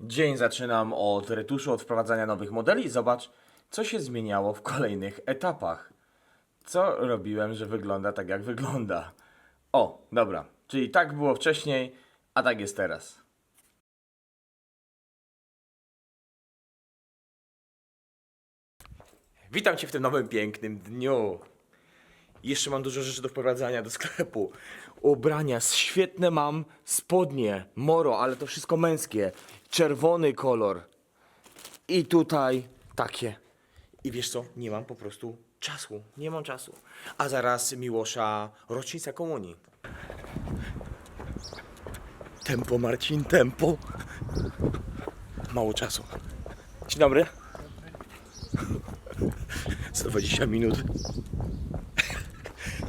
Dzień zaczynam od retuszu, od wprowadzania nowych modeli. Zobacz, co się zmieniało w kolejnych etapach. Co robiłem, że wygląda tak, jak wygląda. O, dobra. Czyli tak było wcześniej, a tak jest teraz. Witam Cię w tym nowym pięknym dniu. Jeszcze mam dużo rzeczy do wprowadzania do sklepu. Ubrania świetne mam, spodnie, moro, ale to wszystko męskie. Czerwony kolor. I tutaj takie. I wiesz co? Nie mam po prostu czasu. Nie mam czasu. A zaraz Miłosza rocznica komunii. Tempo, Marcin, tempo. Mało czasu. Dzień dobry. 120 minut.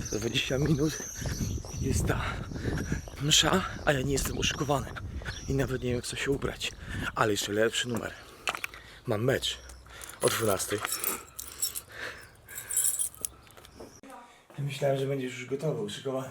120 minut jest ta msza, a ja nie jestem uszykowany. I nawet nie wiem, co się ubrać. Ale jeszcze lepszy numer. Mam mecz o 12. Myślałem, że będziesz już gotowy, uszykowany.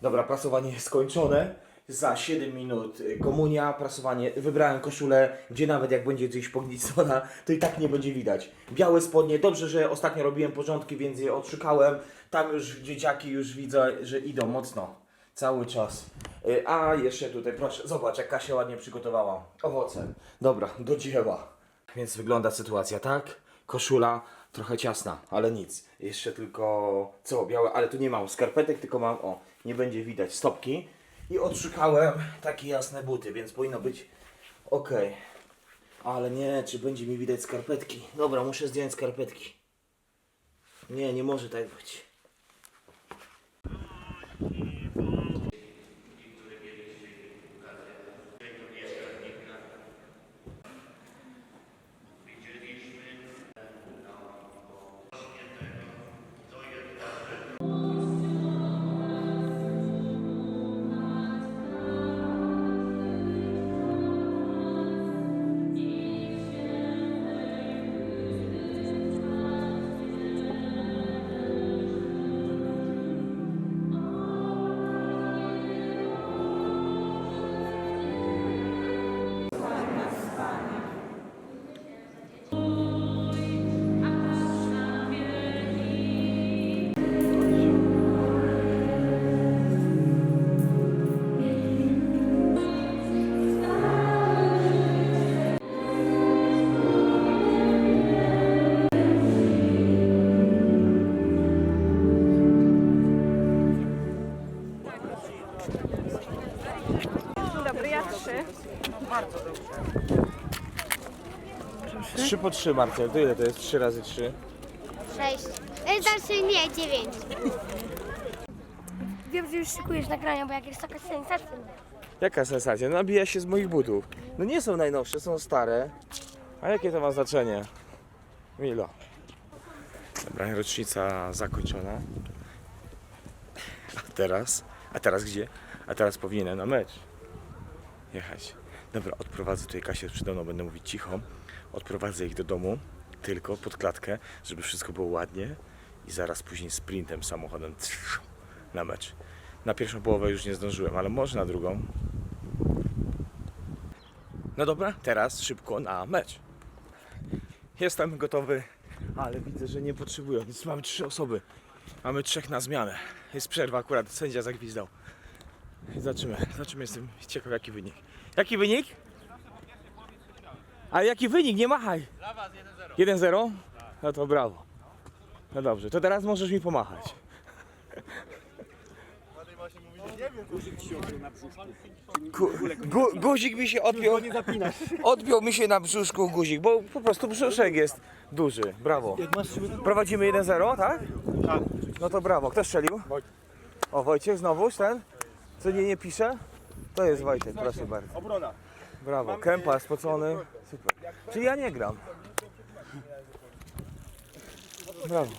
Dobra, prasowanie jest skończone. Za 7 minut y, komunia, prasowanie. Wybrałem koszulę, gdzie nawet jak będzie gdzieś pognicona, to i tak nie będzie widać. Białe spodnie, dobrze, że ostatnio robiłem porządki, więc je odszukałem. Tam już dzieciaki już widzę, że idą mocno. Cały czas. Y, A jeszcze tutaj, proszę, zobacz, jak Kasia ładnie przygotowała. Owoce. Dobra, do dzieła. Więc wygląda sytuacja tak. Koszula trochę ciasna, ale nic. Jeszcze tylko co, białe, ale tu nie mam skarpetek, tylko mam, o, nie będzie widać stopki. I odszukałem takie jasne buty, więc powinno być ok. Ale nie, czy będzie mi widać skarpetki? Dobra, muszę zdjąć skarpetki. Nie, nie może tak być. 3 po 3, Marcel. To ile to jest? 3 razy 3? 6. Znaczy nie, 9. Wiem, że już szykujesz nagrania, bo jak jest taka sensacja. Jaka sensacja? No, Nabija się z moich butów. No nie są najnowsze, są stare. A jakie to ma znaczenie? Milo. Dobra, rocznica zakończona. A teraz? A teraz gdzie? A teraz powinienem na mecz jechać. Dobra, odprowadzę tutaj Kasię przede mną, będę mówić cicho. Odprowadzę ich do domu, tylko pod klatkę, żeby wszystko było ładnie. I zaraz później sprintem samochodem na mecz. Na pierwszą połowę już nie zdążyłem, ale może na drugą. No dobra, teraz szybko na mecz. Jestem gotowy, ale widzę, że nie potrzebują, więc mamy trzy osoby. Mamy trzech na zmianę. Jest przerwa akurat, sędzia zagwizdał. Zobaczymy, zobaczymy, jestem ciekaw jaki wynik. Jaki wynik? A jaki wynik? Nie machaj. Dla was 1-0. 1-0? No to brawo. No dobrze, to teraz możesz mi pomachać. Gu, gu, guzik mi się odpiął. Odpiął mi się na brzuszku guzik, bo po prostu brzuszek jest duży. Brawo. Prowadzimy 1-0, tak? Tak. No to brawo. Kto strzelił? O, Wojciech znowuż ten? Co nie, nie pisze? To jest Wojtek, proszę bardzo. Obrona. Brawo. Kępa spocony. Super. Czyli ja nie gram. Brawo.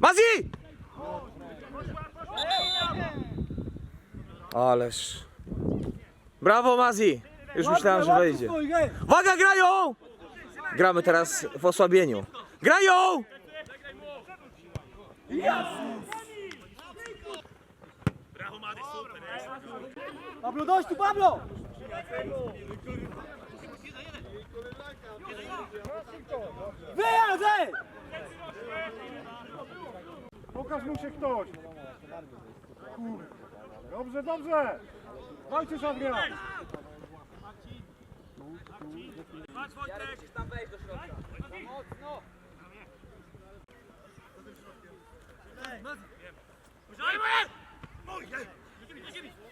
Mazi! Ależ. Brawo Mazi! Już myślałem, że wejdzie. Uwaga, grają! Gramy teraz w osłabieniu. Grają! Pablo, dość tu, Pablo! Wyjazd! Pokaż mu się ktoś! Kur... Dobrze, dobrze! Walczysz, Adrian!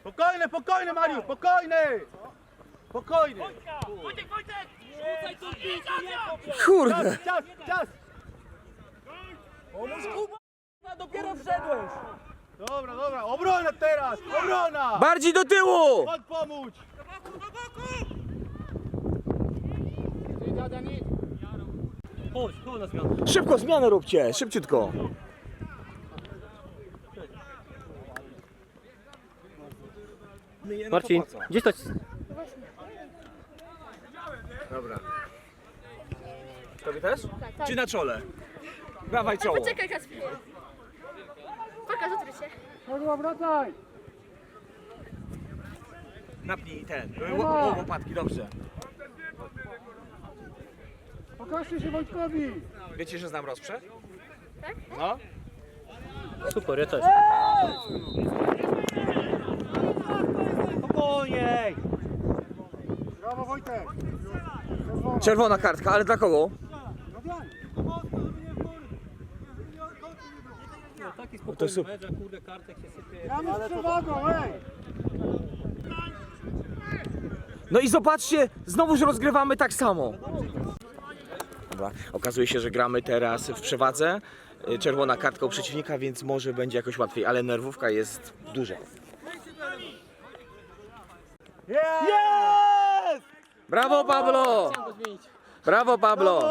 Spokojny, spokojny, Mariusz, spokojny! Spokojny! Kurde! Czas, czas! Pomóż Kuba! Dopiero wszedłeś! Dobra, dobra, obrona teraz! Obrona! Bardziej do tyłu! Pomóż! Szybko zmianę róbcie, szybciutko. Marcin, gdzieś to... Dobra. Tobie też? Czy na czole? Dawaj czoło. Poczekaj, Kacpie. Pokaż, się. Chodź, wracaj. Napnij ten. Ł- ł- łopatki, dobrze. Pokażcie się Wojtkowi. Wiecie, że znam rozprzęg? Tak? No. Super, ja też. Spokojnie! Brawo Wojtek. Czerwona kartka, ale dla kogo? Taki to spokojny super. mecz, a kurde kartek się sypie. Gramy z przewagą, ej. No i zobaczcie, znowuż rozgrywamy tak samo. Dobra, okazuje się, że gramy teraz w przewadze. Y, Czerwona kartka u przeciwnika, więc może będzie jakoś łatwiej, ale nerwówka jest duża. Jest! Brawo Pablo! Brawo Pablo!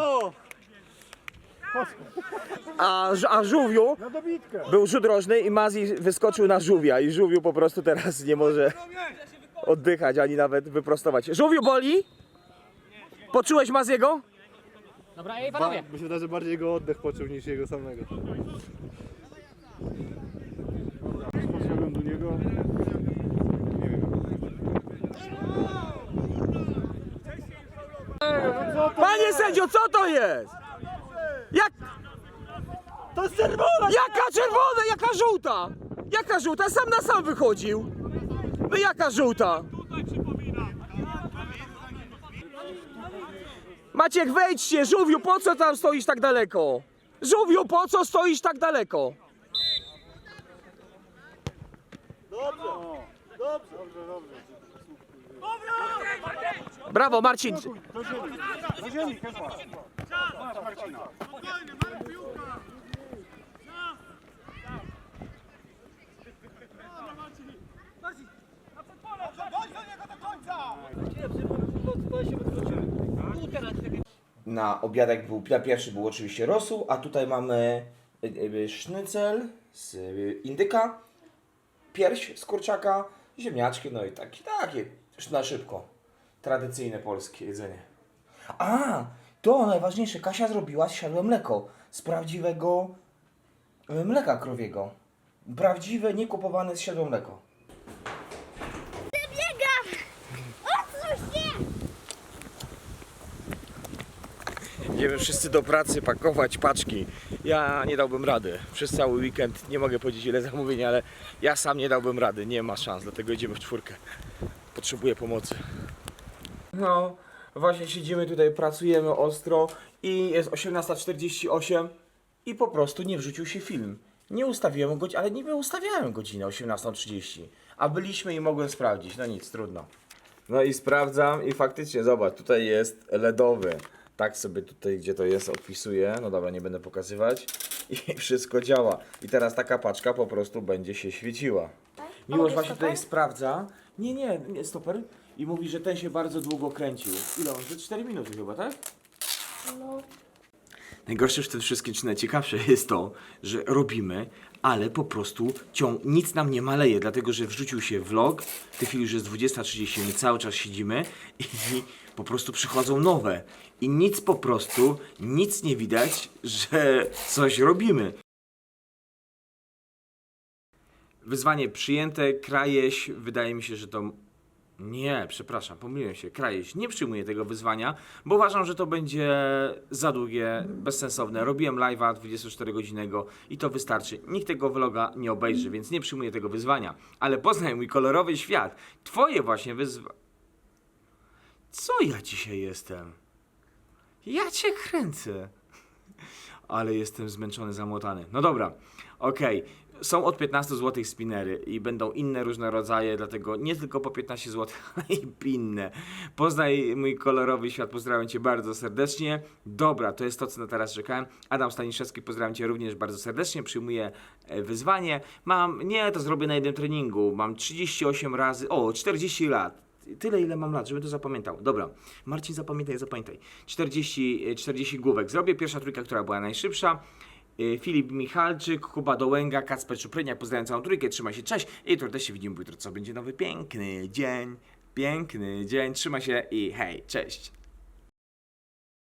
A, ż- a żółwiu Na dobitkę. był rzut rożny i Mazi wyskoczył na żółwia i żółwiu po prostu teraz nie może oddychać ani nawet wyprostować. Żółwiu boli? Poczułeś Maziego? Dobra, ej panowie! Mi się wydaje, że bardziej jego oddech poczuł niż jego samego. Podszedłem do niego. Nie wiem. Panie sędzio, co to jest? Jak? To jest czerwona! Jaka czerwona, jaka żółta? Jaka żółta? Sam na sam wychodził. No jaka żółta? Maciek, wejdźcie, żółwiu, po co tam stoisz tak daleko? Żółwiu, po co stoisz tak daleko? Dobrze! Dobrze! Dobrze, dobrze. Brawo, Marcin. Do ziemi. Do ziemi, Kepa. Masz Marcina. Na obiadek był, na pierwszy był oczywiście rosół, a tutaj mamy y, y, sznycel z indyka, pierś z kurczaka, ziemniaczki, no i taki, takie, już na szybko. Tradycyjne polskie jedzenie. A, to najważniejsze, Kasia zrobiła siadłe mleko z prawdziwego mleka krowiego. Prawdziwe, niekupowane zsiadłe mleko. Idziemy wszyscy do pracy pakować paczki. Ja nie dałbym rady. Przez cały weekend nie mogę powiedzieć ile zamówień, ale ja sam nie dałbym rady. Nie ma szans, dlatego idziemy w czwórkę. Potrzebuję pomocy. No, właśnie siedzimy tutaj, pracujemy ostro i jest 18.48 i po prostu nie wrzucił się film. Nie ustawiłem go, ale niby ustawiałem godzinę 18.30, a byliśmy i mogłem sprawdzić. No nic, trudno. No i sprawdzam i faktycznie zobacz, tutaj jest LEDowy. Tak sobie tutaj, gdzie to jest, odpisuję. No dobra, nie będę pokazywać. I wszystko działa. I teraz taka paczka po prostu będzie się świeciła. Miłość właśnie tutaj sprawdza. Nie, nie, nie, stoper. I mówi, że ten się bardzo długo kręcił. Ile on? Że 4 minuty chyba, tak? Najgorsze w tym wszystkim, czy najciekawsze jest to, że robimy, ale po prostu ciąg, nic nam nie maleje, dlatego że wrzucił się vlog, w tej chwili już jest 20.30, my cały czas siedzimy i po prostu przychodzą nowe. I nic po prostu, nic nie widać, że coś robimy. Wyzwanie przyjęte, krajeś, wydaje mi się, że to Nie, przepraszam, pomyliłem się. Krajeś, nie przyjmuję tego wyzwania, bo uważam, że to będzie za długie, bezsensowne. Robiłem live'a 24-godzinnego i to wystarczy. Nikt tego vloga nie obejrzy, więc nie przyjmuję tego wyzwania. Ale poznaj mój kolorowy świat. Twoje właśnie wyzwa... Co ja dzisiaj jestem? Ja cię kręcę. Ale jestem zmęczony, zamotany. No dobra, okej. Są od 15 zł spinery i będą inne różne rodzaje, dlatego nie tylko po 15 zł, ale i inne. Poznaj mój kolorowy świat, pozdrawiam Cię bardzo serdecznie. Dobra, to jest to, co na teraz czekałem. Adam Staniszewski, pozdrawiam Cię również bardzo serdecznie. Przyjmuję e, wyzwanie. Mam, nie, to zrobię na jednym treningu. Mam 38 razy, o, 40 lat. Tyle, ile mam lat, żeby to zapamiętał. Dobra, Marcin, zapamiętaj, zapamiętaj. 40, e, 40 główek zrobię. Pierwsza trójka, która była najszybsza. E, Filip Michalczyk, Kuba Dołęga, Kacper Czuprynia. Pozdrawiam całą trójkę, trzymaj się, cześć. I jutro też się widzimy, bo jutro co będzie nowy piękny dzień. Piękny dzień, trzymaj się i hej, cześć.